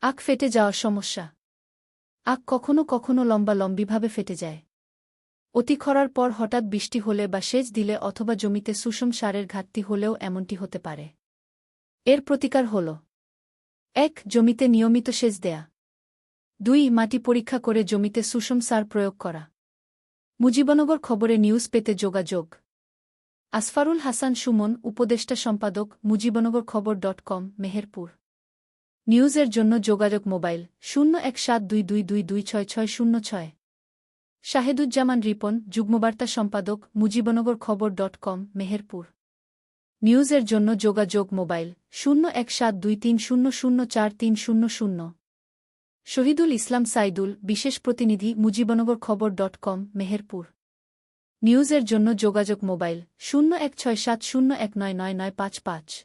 আখ ফেটে যাওয়ার সমস্যা। আখ কখনো কখনো লম্বা লম্বিভাবে ফেটে যায়। অতি খরার পর হঠাৎ বৃষ্টি হলে বা সেচ দিলে অথবা জমিতে সুষম সারের ঘাটতি হলেও এমনটি হতে পারে। এর প্রতিকার হল এক, জমিতে নিয়মিত সেচ দেয়া। দুই, মাটি পরীক্ষা করে জমিতে সুষম সার প্রয়োগ করা। মুজিবনগর খবরে নিউজ পেতে যোগাযোগ। আসফারুল হাসান সুমন, উপদেষ্টা সম্পাদক, মুজিবনগর খবর ডট কম, মেহেরপুর। নিউজের জন্য যোগাযোগ মোবাইল শূন্য এক সাত দুই দুই দুই দুই ছয় ছয় শূন্য ছয়। শাহেদুজ্জামান রিপন, যুগ্মবার্তা সম্পাদক, মুজিবনগর খবর ডট কম, মেহেরপুর। নিউজের জন্য যোগাযোগ মোবাইল শূন্য এক সাত দুই তিন শূন্য শূন্য চার তিন শূন্য শূন্য। শহীদুল ইসলাম সাইদুল, বিশেষ প্রতিনিধি, মুজিবনগর খবর ডট কম, মেহেরপুর। নিউজের জন্য যোগাযোগ মোবাইল শূন্য এক ছয় সাত শূন্য এক নয় নয় নয় পাঁচ পাঁচ।